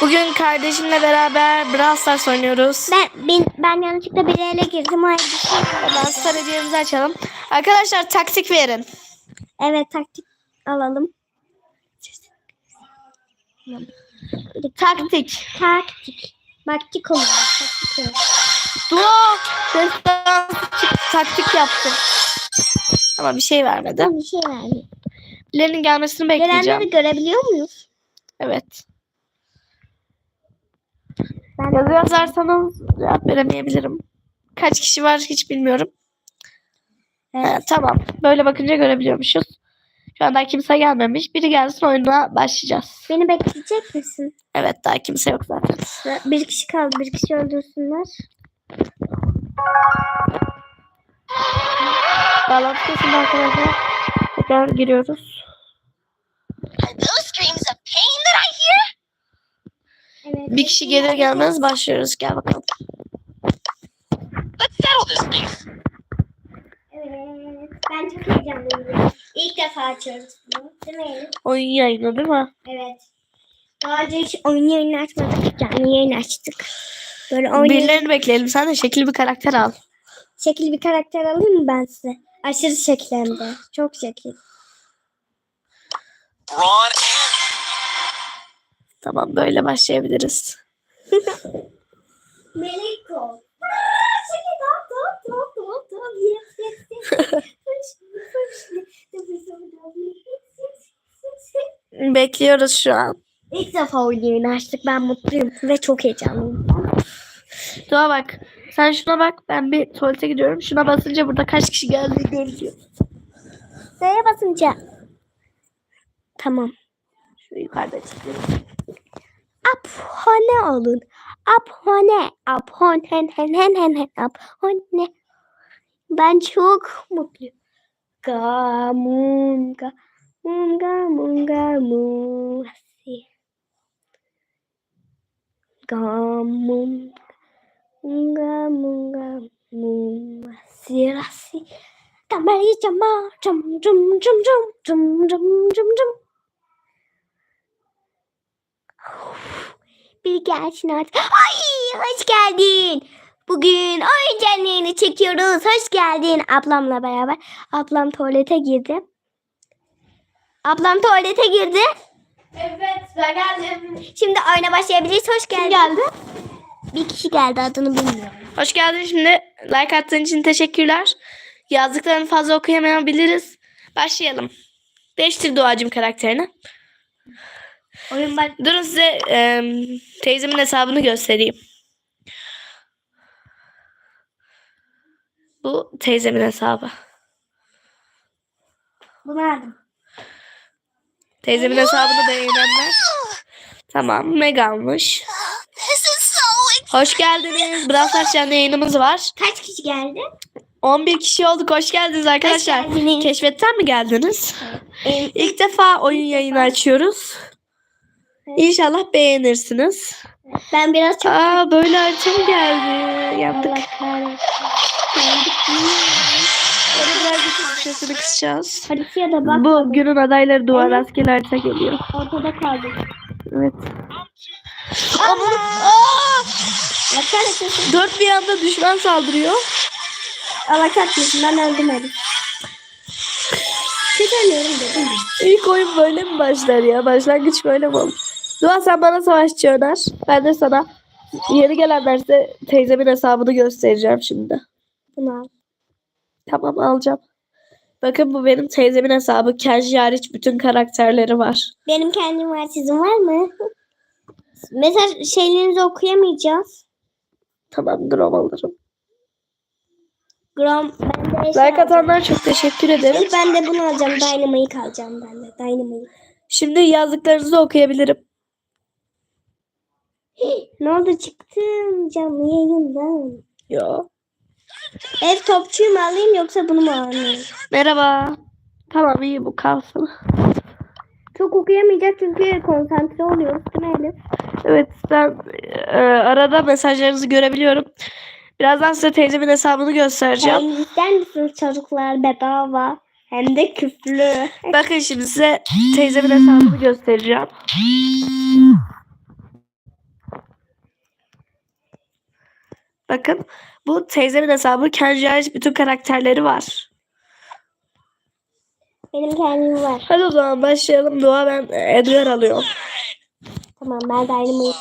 Bugün kardeşimle beraber Brawl Stars oynuyoruz. Ben ben, ben yanlışlıkla bir ele girdim. O elbise. Brawl Stars hediyemizi açalım. Arkadaşlar taktik verin. Evet taktik alalım. Taktik. Taktik. Taktik. Duo. Destan taktik yaptım. Ama bir şey vermedi. Bir şey verdi. Birilerinin gelmesini bekleyeceğim. Gelenleri görebiliyor muyuz? Evet. Ben Yazı yazarsanız cevap veremeyebilirim. Kaç kişi var hiç bilmiyorum. Evet. Ha, tamam. Böyle bakınca görebiliyormuşuz. Şu an daha kimse gelmemiş. Biri gelsin oyuna başlayacağız. Beni bekleyecek misin? Evet daha kimse yok zaten. Bir kişi kaldı. Bir kişi öldürsünler. Bağlantı kesildi arkadaşlar. Tekrar giriyoruz. Bir kişi gelir gelmez başlıyoruz. Gel bakalım. Let's settle this thing. Evet. Ben çok heyecanlıyım. İlk defa açıyoruz bunu. Değil mi Elif? Oyun yayını değil mi? Evet. Daha önce hiç oyun yayını açmadık. Canlı yayın açtık. Böyle oyun Birilerini bekleyelim. Sen de şekil bir karakter al. şekil bir karakter alayım mı ben size? Aşırı de. Çok şekil. Braun Tamam böyle başlayabiliriz. Yes yes. Bekliyoruz şu an. İlk defa oyun yayını açtık. Ben mutluyum ve çok heyecanlıyım. Doğa bak. Sen şuna bak. Ben bir tuvalete gidiyorum. Şuna basınca burada kaç kişi geldiği görülüyor. Neye basınca? Tamam. Şu yukarıda çıkıyor. Abone olun. Abone. Abone. Hen. Abone. Ben çok mutluyum. Gamunga. Munga munga mungasi. Gamunga. Munga munga mungasi rasi. Kamari cama cam cam cam cam cam cam cam cam. Bir gelsin artık. Ay hoş geldin. Bugün oyun canlı yayını çekiyoruz. Hoş geldin ablamla beraber. Ablam tuvalete girdi. Ablam tuvalete girdi. Evet ben geldim. Şimdi oyuna başlayabiliriz. Hoş geldin. geldi? Bir kişi geldi adını bilmiyorum. Hoş geldin şimdi. Like attığın için teşekkürler. Yazdıklarını fazla okuyamayabiliriz. Başlayalım. Değiştir Doğacım karakterini. Oyun baş... Durun size e, teyzemin hesabını göstereyim. Bu teyzemin hesabı. Bunu aldım. Teyzemin hesabını beğenenler. Tamam Megan'mış. İs so Hoş geldiniz. Brawl Stars canlı yayınımız var. Kaç kişi geldi? 11 kişi olduk. Hoş geldiniz arkadaşlar. geldiniz. Keşfetten mi geldiniz? Ee, İlk defa oyun yayını açıyoruz. İnşallah beğenirsiniz. ben biraz çok... Aa böyle mı geldi? Birazcık sesini kısacağız. Haritaya da bak. Bu günün adayları duvar rastgele harita geliyor. Ortada kaldık. Evet. Kahretsin. Dört bir anda düşman saldırıyor. Kahretsin ben öldüm hadi. Kötü ölüyorum dedim. İlk oyun böyle mi başlar ya? Başlangıç böyle mi olur? Dua sen bana savaşçı öner. Ben de sana yeni gelenler size teyzemin hesabını göstereceğim şimdi. Al. Tamam alacağım. Bakın bu benim teyzemin hesabı. Kenji hariç bütün karakterleri var. Benim kendim var sizin var mı? Mesela şeylerinizi okuyamayacağız. Tamam Grom alırım. Grom ben de Like atanlar çok teşekkür ederim. Ben de bunu alacağım. Dynamite alacağım ben de. Dynamite. Şimdi yazdıklarınızı okuyabilirim. Ne oldu çıktım canlı yayından. Yo. Ev topçuyu mu alayım yoksa bunu mu alayım? Merhaba. Tamam iyi bu kalsın. Çok okuyamayacak çünkü konsantre oluyoruz değil mi Elif? Evet ben e, arada mesajlarınızı görebiliyorum. Birazdan size teyzemin hesabını göstereceğim. Sen ister misiniz çocuklar bedava? Hem de küflü. Bakın şimdi size teyzemin hesabını göstereceğim. Bakın bu teyzemin hesabı. Kenji hariç bütün karakterleri var. Benim kendim var. Hadi o zaman başlayalım. Dua ben Edgar alıyorum. Tamam ben de aynı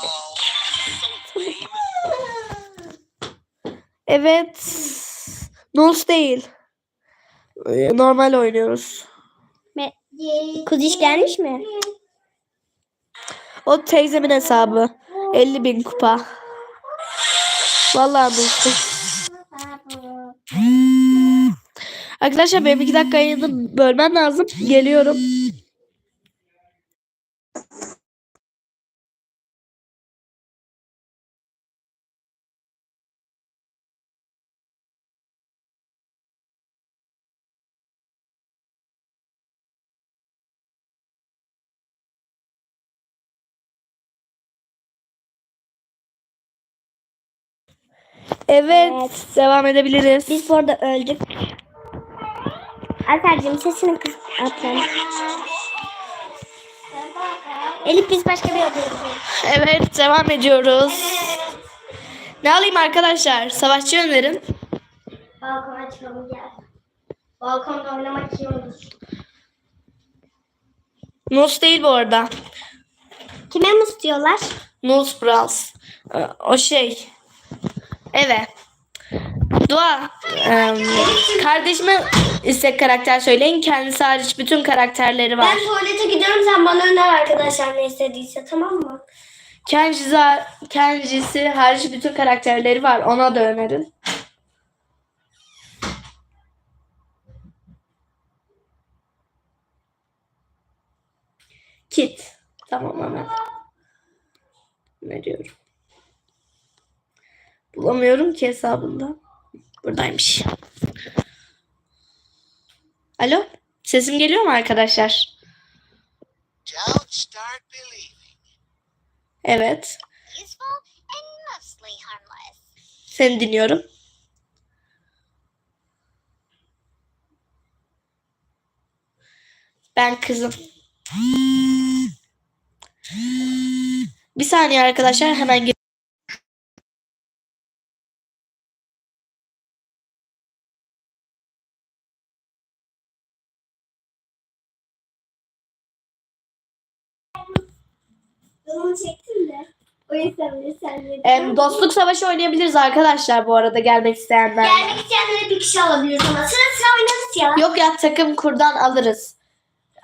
Evet. Nulls değil. Ee, Normal oynuyoruz. Kuziş gelmiş mi? O teyzemin hesabı. 50 bin kupa. Vallahi değil. Arkadaşlar benim iki dakika yayını bölmem lazım. Geliyorum. Evet, Evet. devam edebiliriz. Biz bu arada öldük. Alper'cim sesini kıs atlan. Elif biz başka bir odaya. Evet, devam ediyoruz. Ne alayım arkadaşlar? Savaşçı önerin. Balkona çıkalım gel. Balkonda oynamak iyi olur. Nus değil bu arada. Kime mi istiyorlar? Nus Bros. Ee, O şey. Eve. Dua. em, kardeşime istek karakter söyleyin. Kendisi hariç bütün karakterleri var. Ben tuvalete gidiyorum sen bana öner arkadaşlar ne istediyse tamam mı? Kendisi, kendisi hariç bütün karakterleri var. Ona da önerin. Kit. Tamam hemen. Ne diyorum? Bulamıyorum ki hesabında. Buradaymış. Alo? Sesim geliyor mu arkadaşlar? Evet. Seni dinliyorum. Ben kızım. Bir saniye arkadaşlar hemen gel- Yolumu çektim de. O yüzden bir sen de. Em, dostluk savaşı oynayabiliriz arkadaşlar bu arada gelmek isteyenler. Gelmek isteyenlere bir kişi alabiliriz ama sıra sıra oynarız ya. Yok ya takım kurdan alırız.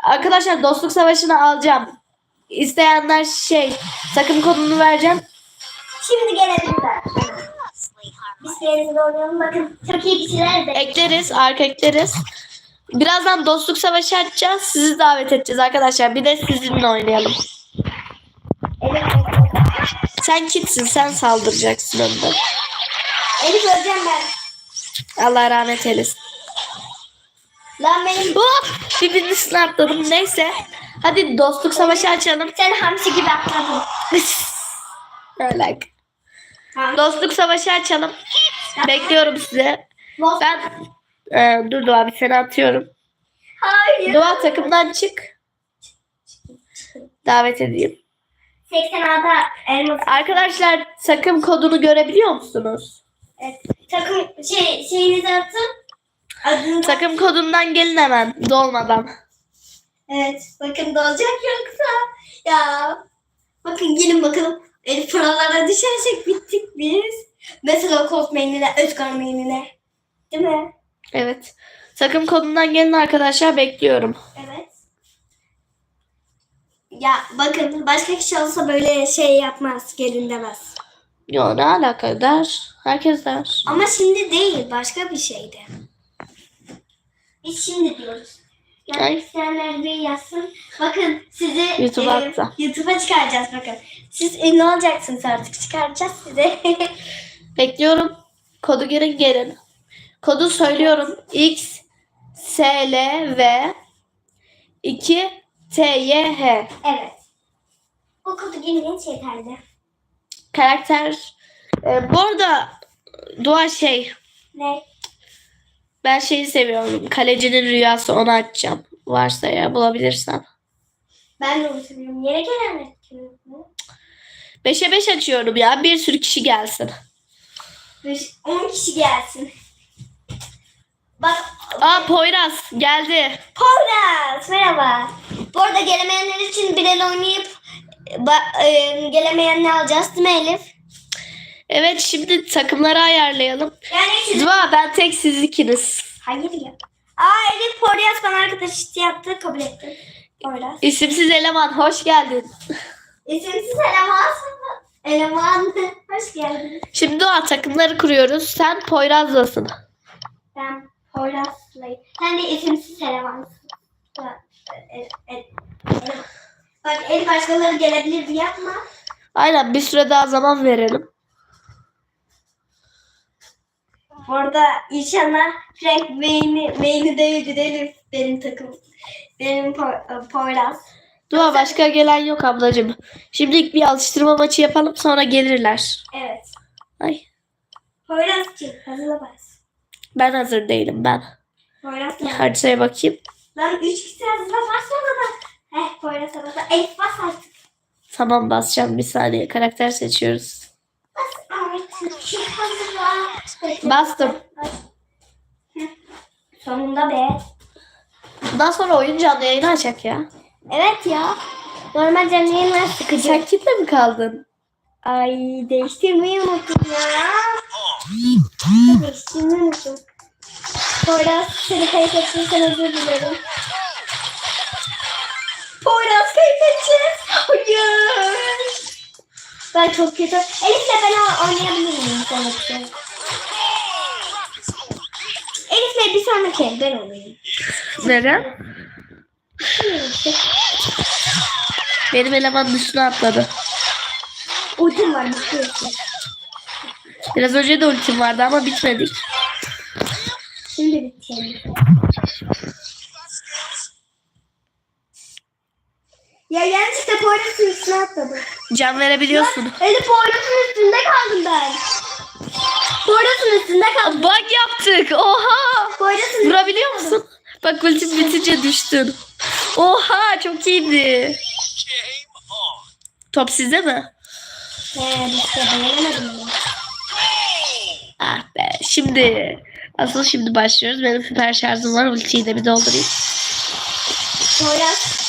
Arkadaşlar dostluk savaşını alacağım. İsteyenler şey takım kodunu vereceğim. Şimdi gelebilirler. Biz yerinize oynayalım. Bakın çok iyi kişiler de. Ekleriz, arka ekleriz. Birazdan dostluk savaşı açacağız. Sizi davet edeceğiz arkadaşlar. Bir de sizinle oynayalım. Sen kitsin, sen saldıracaksın önden. Elif öleceğim ben. Allah rahmet eylesin. Lan benim Oh! Birbirini atladım. Neyse. Hadi dostluk savaşı açalım. sen hamsi gibi atladın. Öyle. Dostluk savaşı açalım. Bekliyorum sizi. Ben e, dur Doğa bir seni atıyorum. Hayır. Doğa takımdan çık. Davet edeyim. 86 elmas. Arkadaşlar takım kodunu görebiliyor musunuz? Evet. Takım şey şeyinizi atın. Adını Takım kodundan gelin hemen dolmadan. Evet. Bakın dolacak yoksa. Ya. Bakın gelin bakalım. Elif buralara düşersek bittik biz. Mesela Colt main'ine, Özkan main'ine. Değil mi? Evet. Takım kodundan gelin arkadaşlar bekliyorum. Evet. Ya bakın başka kişi olsa böyle şey yapmaz, gelin demez. Yo ne alaka der. Herkes der. Ama şimdi değil, başka bir şeydi. Biz şimdi diyoruz. Ay. Yani isteyenler bir yazsın. Bakın sizi YouTube'a e, atsa. YouTube'a çıkaracağız bakın. Siz ünlü olacaksınız artık çıkaracağız sizi. Bekliyorum. Kodu girin gelin. Kodu söylüyorum. X S L V 2 T Y H. evet. Bu kodu girmeniz yeterli. Karakter e, bu arada Dua şey Ne? ben şeyi seviyorum. Kalecinin rüyası onu açacağım. Varsa ya bulabilirsen. Ben de onu seviyorum. Yere gelenler kim? 5'e 5 açıyorum ya. Bir sürü kişi gelsin. Beş- 10 kişi gelsin. Bak Aa Poyraz geldi. Poyraz merhaba. Bu arada gelemeyenler için bir el oynayıp ba- e, gelemeyenleri alacağız değil mi Elif? Evet şimdi takımları ayarlayalım. Yani siz... Dua ben tek siz ikiniz. Hayır ya. Aa Elif Poyraz bana arkadaş yaptı kabul ettim. Poyraz. İsimsiz eleman hoş geldin. İsimsiz eleman. Eleman. Hoş geldin. Şimdi Dua takımları kuruyoruz. Sen Poyraz'lasın. Ben Poyraz'layım. Sen de isimsiz elemansın. Bak, e- e- e- Bak el başkaları gelebilir diye yapma. Aynen bir süre daha zaman verelim. Orada inşallah Frank Wayne'i Wayne'i de öldürelim benim takım. Benim po- Poyraz. Dua başka gelen yok ablacığım. Şimdi bir alıştırma maçı yapalım sonra gelirler. Evet. Ay Poyraz'cığım hazırla bas. Ben hazır değilim ben. Poyraz. Haritaya bakayım. Lan üç kişi hazırla basmadı da. Heh Poyraz'a bas. Elif bas artık. Tamam basacağım bir saniye karakter seçiyoruz. Bas artık. Şu hazırla. Bastım. Sonunda be. Bundan sonra oyun canlı yayını açacak ya. Evet ya. Normal canlı yayınlar sıkıcı. Sen kimle mi kaldın? Ay değiştirmeyi unuttum ya. Unuttum. Poyraz seni kaybettiysem özür dilerim. Poyraz kaybedeceğiz. Hayır. Ben çok kötü. Elif'le ben oynayabilir miyim sonraki? Elif'le bir sonraki el ben oynayayım. Nere? Benim elemanın üstüne atladı. Ultim var bakıyorsun. Biraz önce de ultim vardı ama bitmedik. Şimdi bitiyor. Ya yanlışlıkla Poyraz'ın üstüne atladım. Can verebiliyorsun. Elif Poyraz'ın üstünde kaldım ben. Poyraz'ın üstünde kaldım. Bug yaptık. Oha. Poyraz'ın Vurabiliyor musun? Bak ultim bitince düştün. Oha çok iyiydi. Top sizde mi? He işte. Ah be. Şimdi asıl şimdi başlıyoruz. Benim süper şarjım var. Ultiyi de bir doldurayım. Poyraz.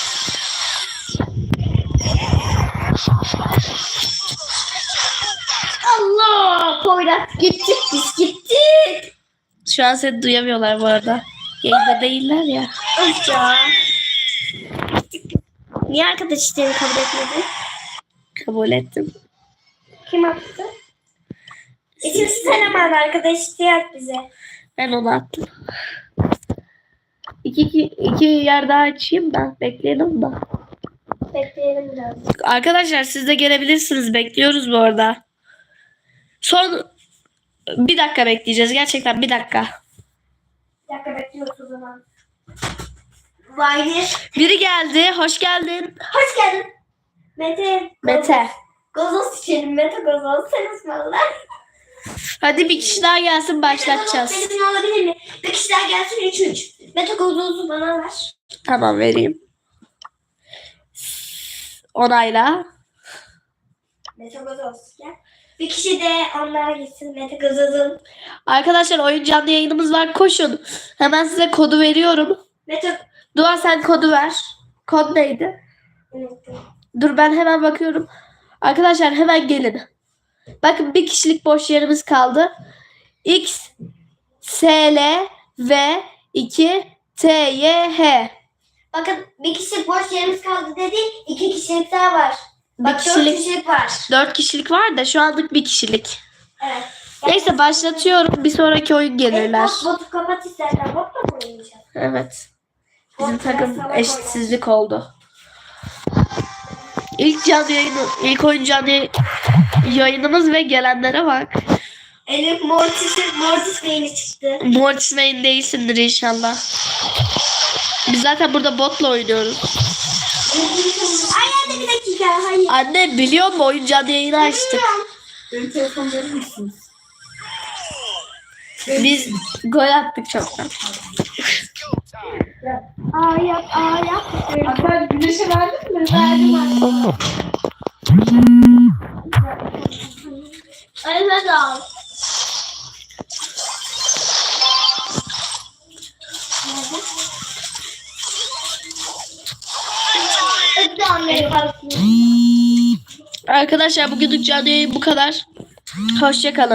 Allah! Poyraz gittik biz gittik. Şu an seni duyamıyorlar bu arada. Yayında değiller ya. Of ya. Niye arkadaş işlerini kabul etmedin? Kabul ettim. Kim attı? İsimsiz eleman arkadaş istiyor bize. Ben onu attım. İki, iki, iki yer daha açayım da. Bekleyelim da. Bekleyelim biraz. Arkadaşlar siz de gelebilirsiniz. Bekliyoruz bu arada. Son bir dakika bekleyeceğiz. Gerçekten bir dakika. Bir dakika bekliyoruz o zaman. Vayne. Biri geldi. Hoş geldin. Hoş geldin. Mete. Mete. Gazoz içelim. Mete gazoz. Sen ısmarla. Hadi bir kişi daha gelsin başlatacağız. benim olabilir mi? Bir kişi daha gelsin 3-3. Mete gazozu bana ver. Tamam vereyim. Onayla. Mete gazoz gel. Bir kişi de onlara gitsin. Mete gazozun. Arkadaşlar oyun canlı yayınımız var. Koşun. Hemen size kodu veriyorum. Mete. Dua sen kodu ver. Kod neydi? Unuttum. Dur ben hemen bakıyorum. Arkadaşlar hemen gelin. Bakın bir kişilik boş yerimiz kaldı. X S L V 2 T Y H. Bakın bir kişilik boş yerimiz kaldı dedi. iki kişilik daha var. Bir Bak dört kişilik, kişilik var. 4 kişilik var da şu anlık bir kişilik. Evet. Neyse başlatıyorum. Bir sonraki oyun gelirler. Evet, bot, botu kapat istersen. Botla mı oynayacağız? Evet. Bizim Bot takım eşitsizlik oldu. İlk canlı yayını, ilk oyun canlı yay- yayınımız ve gelenlere bak. Elif Mortis, Mortis beyni çıktı. Mortis main değilsindir inşallah. Biz zaten burada botla oynuyoruz. Ay hadi bir dakika. Hayır. Anne biliyor musun oyun canlı yayını açtık. Benim telefon verir misin? Biz gol attık çoktan. Aa yap, aa yap. Hatta güneşe verdin mi? Verdim anne. Öyle de al. Arkadaşlar bugünlük canlı bu kadar. Hoşçakalın.